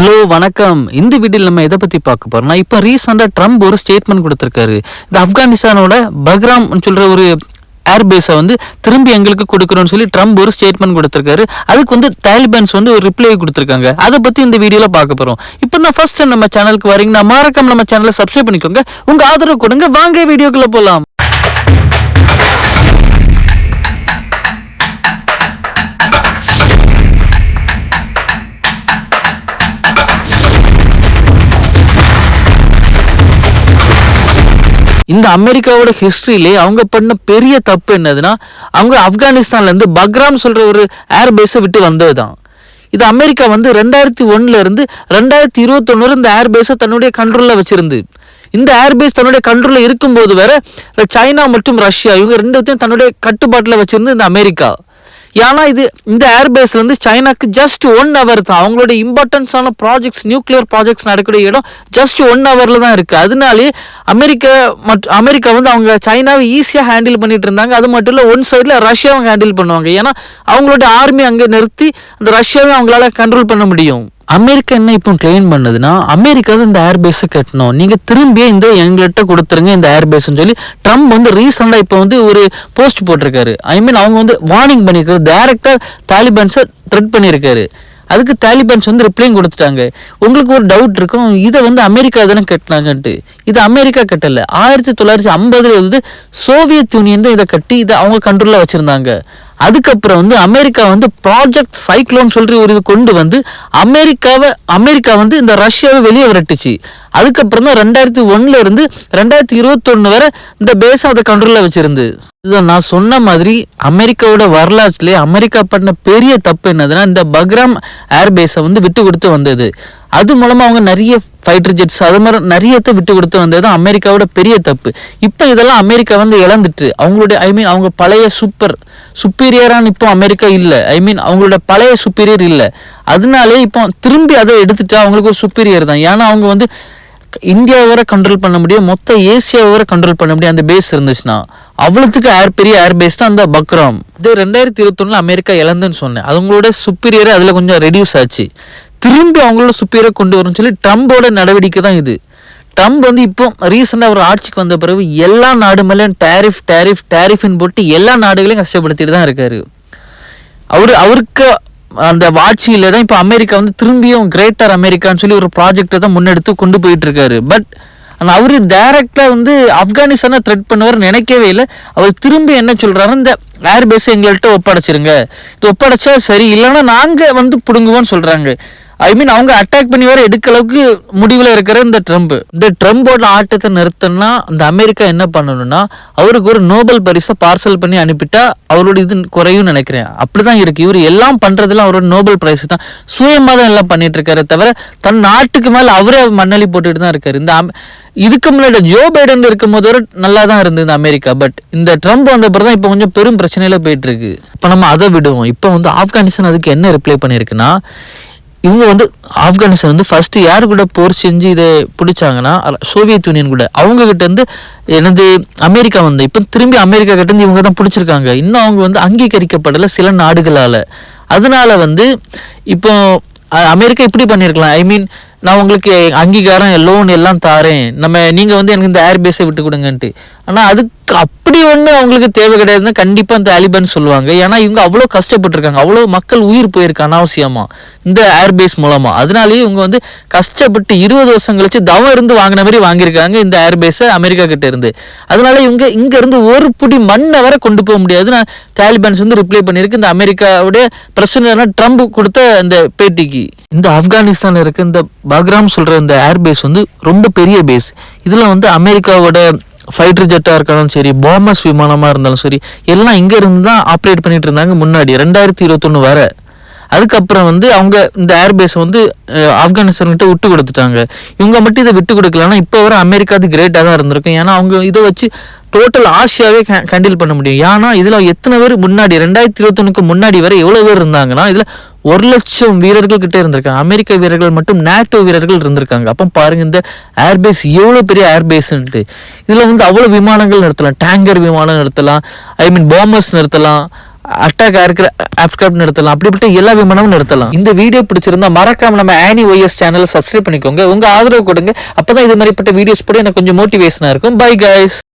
Hello வணக்கம். இந்த வீடியோவில் நம்ம எதை பற்றி பார்க்க போகிறோம்னா இப்போ ரீசெண்டாக ட்ரம்ப் ஒரு ஸ்டேட்மெண்ட் கொடுத்துருக்காரு. இந்த ஆப்கானிஸ்தானோட பக்ராம் சொல்கிற ஒரு ஏர்பேஸை வந்து திரும்பி எங்களுக்கு கொடுக்குறோன்னு சொல்லி ட்ரம்ப் ஒரு ஸ்டேட்மெண்ட் கொடுத்துருக்காரு. அதுக்கு வந்து தாலிபான்ஸ் வந்து ஒரு ரிப்ளை கொடுத்துருக்காங்க. அதை பற்றி இந்த வீடியோவில் பார்க்க போகிறோம் இப்போ தான் ஃபர்ஸ்ட் நம்ம சேனலுக்கு வரீங்கன்னா மறக்காம நம்ம சேனலை சப்ஸ்கிரைப் பண்ணிக்கோங்க. உங்கள் ஆதரவு கொடுங்க. வாங்க வீடியோக்குள்ளே போகலாம் இந்த அமெரிக்காவோட ஹிஸ்ட்ரியிலே அவங்க பண்ண பெரிய தப்பு என்னதுன்னா அவங்க ஆப்கானிஸ்தான்லேருந்து பக்ராம் சொல்கிற ஒரு ஏர் பேஸை விட்டு வந்தது தான் இது அமெரிக்கா வந்து ரெண்டாயிரத்தி ஒன்னுலேருந்து ரெண்டாயிரத்தி இருபத்தொன்னு இந்த ஏர் பேஸை தன்னுடைய கண்ட்ரோலில் வச்சுருந்து. இந்த ஏர்பேஸ் தன்னுடைய கண்ட்ரோலில் இருக்கும்போது வேற சைனா மற்றும் ரஷ்யா இவங்க ரெண்டுத்தையும் தன்னுடைய கட்டுப்பாட்டில் வச்சுருந்து இந்த அமெரிக்கா. ஏன்னா இது இந்த ஏர்பேஸ்லேருந்து சைனாக்கு ஜஸ்ட் ஒன் ஹவர் தான். அவங்களோட இம்பார்ட்டன்ஸான ப்ராஜெக்ட்ஸ் நியூக்ளியர் ப்ராஜெக்ட்ஸ் நடக்கக்கூடிய இடம் ஜஸ்ட் ஒன் ஹவரில் தான் இருக்குது அதனாலே அமெரிக்கா மற்றும் அமெரிக்கா வந்து அவங்க சைனாவை ஈஸியாக ஹேண்டில் பண்ணிட்டு இருந்தாங்க. அது மட்டும் இல்லை ஒன் சைடில் ரஷ்யாவை ஹேண்டில் பண்ணுவாங்க. ஏன்னா அவங்களோட ஆர்மி அங்கே நிறுத்தி அந்த ரஷ்யாவை அவங்களால கண்ட்ரோல் பண்ண முடியும். அமெரிக்கா என்ன இப்போ கிளைம் பண்ணுதுன்னா அமெரிக்கா தான் இந்த ஏர்பேஸை கட்டணும். நீங்கள் திரும்பியே இந்த எங்கள்கிட்ட கொடுத்துருங்க இந்த ஏர்பேஸ்னு சொல்லி ட்ரம்ப் வந்து ரீசெண்டாக இப்போ வந்து ஒரு போஸ்ட் போட்டிருக்காரு. ஐ மீன் அவங்க வந்து வார்னிங் பண்ணியிருக்காரு. டேரெக்டாக தாலிபான்ஸை த்ரெட் பண்ணியிருக்காரு. அதுக்கு தாலிபான்ஸ் வந்து ரிப்ளையும் கொடுத்துட்டாங்க. உங்களுக்கு ஒரு டவுட் இருக்கும் இதை வந்து அமெரிக்கா தானே கட்டினாங்கன்ட்டு. இது அமெரிக்கா கட்டலை. ஆயிரத்தி தொள்ளாயிரத்தி ஐம்பதுல வந்து சோவியத் யூனியன் தான் இதை கட்டி இதை அவங்க கண்ட்ரோலில் வச்சுருந்தாங்க. அதுக்கப்புறம் வந்து அமெரிக்கா வந்து ப்ராஜெக்ட் சைக்ளோன் சொல்லி ஒரு இது கொண்டு வந்து அமெரிக்காவை அமெரிக்கா வந்து இந்த ரஷ்யாவை வெளியே விரட்டுச்சு. அதுக்கப்புறம் தான் ரெண்டாயிரத்தி ஒண்ணுல இருந்து ரெண்டாயிரத்தி இருபத்தொன்னு வரை இந்த பேஸ் அதை கண்ட்ரோலில் வச்சிருந்து. இதுதான் நான் சொன்ன மாதிரி அமெரிக்காவோட வரலாற்றுலேயே அமெரிக்கா பண்ண பெரிய தப்பு என்னதுன்னா இந்த பக்ராம் ஏர்பேஸை வந்து விட்டு கொடுத்து வந்தது. அது மூலமாக அவங்க நிறைய ஃபைட்டர் ஜெட்ஸ் அது மாதிரி நிறையத்தை விட்டு கொடுத்து வந்தது அமெரிக்காவோட பெரிய தப்பு. இப்போ இதெல்லாம் அமெரிக்கா வந்து இழந்துட்டு அவங்களுடைய ஐ மீன் அவங்க பழைய சூப்பர் சுப்பீரியரான இப்போ அமெரிக்கா இல்லை. ஐ மீன் அவங்களோட பழைய சுப்பீரியர் இல்லை. அதனாலே இப்போ திரும்பி அதை எடுத்துட்டா அவங்களுக்கு ஒரு சுப்பீரியர் தான். ஏன்னா அவங்க வந்து இந்தியாவை வரை கண்ட்ரோல் பண்ண முடியும். மொத்த ஏசியாவை வரை கண்ட்ரோல் பண்ண முடியும். அந்த பேஸ் இருந்துச்சுன்னா. அவ்வளோத்துக்கு ஏர் பெரிய ஏர் பேஸ் தான் அந்த பக்ராம். இது ரெண்டாயிரத்தி இருபத்தொன்னுல அமெரிக்கா இழந்துன்னு சொன்னேன். அவங்களோட சுப்பீரியரை அதில் கொஞ்சம் ரெடியூஸ் ஆச்சு. திரும்பி அவங்களோட சுப்பீரியரை கொண்டு வரும்னு சொல்லி ட்ரம்போட நடவடிக்கை தான் இது. ட்ரம்ப் வந்து இப்போ ரீசெண்டாக ஒரு ஆட்சிக்கு வந்த பிறகு எல்லா நாடு மேலேயும் டேரிஃப் டேரிஃப் டேரிஃப்னு போட்டு எல்லா நாடுகளையும் கஷ்டப்படுத்திட்டு தான் இருக்காரு. அவர் அவருக்கு அந்த வாட்சியில் தான் இப்போ அமெரிக்கா வந்து திரும்பியும் கிரேட்டர் அமெரிக்கான்னு சொல்லி ஒரு ப்ராஜெக்டை தான் முன்னெடுத்து கொண்டு போயிட்டு இருக்காரு. பட் ஆனால் அவர் டைரக்டாக வந்து ஆப்கானிஸ்தானை த்ரெட் பண்ணுவார் நினைக்கவே இல்லை. அவர் திரும்பி என்ன சொல்கிறாரு இந்த ஏர்பேஸை எங்கள்கிட்ட ஒப்படைச்சிருங்க. இது ஒப்படைச்சா சரி இல்லைன்னா நாங்கள் வந்து பிடுங்குவோம்னு சொல்கிறாங்க ஐ மீன் அவங்க அட்டாக் பண்ணி வர எடுக்க அளவுக்கு முடிவில் இருக்கிற இந்த ட்ரம்ப் இந்த ட்ரம்போட ஆட்டத்தை நிறுத்தணும்னா இந்த அமெரிக்கா என்ன பண்ணணும்னா அவருக்கு ஒரு நோபல் பரிசை பார்சல் பண்ணி அனுப்பிட்டா அவரோட இது குறையும் நினைக்கிறேன். அப்படிதான் இருக்கு. இவர் எல்லாம் பண்றதுல அவரோட நோபல் பிரைஸ் தான். சுயமாக தான் எல்லாம் பண்ணிட்டு இருக்காரு தவிர தன் நாட்டுக்கு மேலே அவரே மண்ணலி போட்டுட்டு தான் இருக்காரு. இந்த இதுக்கு முன்னாடி ஜோ பைடன் இருக்கும் போது நல்லா தான் இருந்தது இந்த அமெரிக்கா. பட் இந்த ட்ரம்ப் வந்த பிறகு தான் இப்போ கொஞ்சம் பெரும் பிரச்சனையில போயிட்டு இருக்கு. இப்போ நம்ம அதை விடுவோம். இப்போ வந்து ஆப்கானிஸ்தான் அதுக்கு என்ன ரிப்ளை பண்ணியிருக்குன்னா இவங்க வந்து ஆப்கானிஸ்தான் வந்து ஃபஸ்ட்டு யார் கூட போர் செஞ்சு இதை பிடிச்சாங்கன்னா சோவியத் யூனியன் கூட. அவங்ககிட்ட இருந்து எனது அமெரிக்கா வந்து இப்போ திரும்பி அமெரிக்கா கிட்ட இருந்து இவங்க தான் பிடிச்சிருக்காங்க. இன்னும் அவங்க வந்து அங்கீகரிக்கப்படலை சில நாடுகளால். அதனால வந்து இப்போ அமெரிக்கா இப்படி பண்ணியிருக்கலாம். ஐ மீன் நான் உங்களுக்கு அங்கீகாரம் லோன் எல்லாம் தாரேன். நம்ம நீங்கள் வந்து எனக்கு இந்த ஏர்பேஸை விட்டு கொடுங்கன்ட்டு. ஆனால் அதுக்கு அப்படி ஒன்று அவங்களுக்கு தேவை கிடையாதுன்னு கண்டிப்பாக இந்த அலிபன் சொல்லுவாங்க. ஏன்னா இவங்க அவ்வளோ கஷ்டப்பட்டிருக்காங்க. அவ்வளோ மக்கள் உயிர் போயிருக்கு அனாவசியமாக இந்த ஏர்பேஸ் மூலமாக அதனாலேயே இவங்க வந்து கஷ்டப்பட்டு இருபது வருஷம் கழிச்சு தவம் இருந்து வாங்கின மாதிரி வாங்கியிருக்காங்க இந்த ஏர்பேஸை அமெரிக்கா கிட்ட இருந்து. அதனால இவங்க இங்கேருந்து ஒரு புடி மண்ணை வரை கொண்டு போக முடியாது. நான் தாலிபான்ஸ் வந்து ரிப்ளை பண்ணியிருக்கு. இந்த அமெரிக்காவுடைய பிரசிடன்ட் ட்ரம்ப் கொடுத்த அந்த பேட்டிக்கு. இந்த ஆப்கானிஸ்தான்ல இருக்க இந்த பக்ராம் சொல்கிற இந்த ஏர்பேஸ் வந்து ரொம்ப பெரிய பேஸ் இதில் வந்து அமெரிக்காவோட ஃபைட்டர் ஜெட்டாக இருக்காலும் சரி போமஸ் விமானமாக இருந்தாலும் சரி எல்லாம் இங்கேருந்து தான் ஆப்ரேட் பண்ணிட்டு இருந்தாங்க முன்னாடி ரெண்டாயிரத்தி இருபத்தொன்று வரை. அதுக்கப்புறம் வந்து அவங்க இந்த ஏர்பேஸை வந்து ஆப்கானிஸ்தான்கிட்ட விட்டு கொடுத்துட்டாங்க. இவங்க மட்டும் இதை விட்டு கொடுக்கலன்னா இப்போ வரை அமெரிக்கா அது கிரேட்டாக தான் இருந்திருக்கும். ஏன்னா அவங்க இதை வச்சு டோட்டல் ஆசியாவே கண்டில் பண்ண முடியும். ஏன்னா இதில் எத்தனை பேர் முன்னாடி ரெண்டாயிரத்தி இருபத்தொன்னுக்கு முன்னாடி வரை எவ்வளோ பேர் இருந்தாங்கன்னா இதில் ஒரு லட்சம் வீரர்கள் கிட்டே இருந்திருக்காங்க. அமெரிக்க வீரர்கள் மட்டும் நேட்டோ வீரர்கள் இருந்திருக்காங்க. அப்போ பாருங்க இந்த ஏர்பேஸ் எவ்வளோ பெரிய ஏர்பேஸ்ன்ட்டு இதில் வந்து அவ்வளோ விமானங்கள் நிறுத்தலாம் டேங்கர் விமானம் நிறுத்தலாம் ஐ மீன் பாம்பர்ஸ் நிறுத்தலாம். அட்டாக் இருக்கிற ஆப்ஸ்கிராப்ட் நிறுத்தலாம். அப்படிப்பட்ட எல்லா விமானமும் நிறுத்தலாம். இந்த வீடியோ பிடிச்சிருந்தா மறக்காம நம்ம ஆனி ஒய்எஸ் சேனலை சப்ஸ்கிரைப் பண்ணிக்கோங்க. உங்க ஆதரவு கொடுங்க. அப்பதான் இது மாதிரிப்பட்ட வீடியோஸ் போட எனக்கு கொஞ்சம் மோட்டிவேஷனா இருக்கும். Bye guys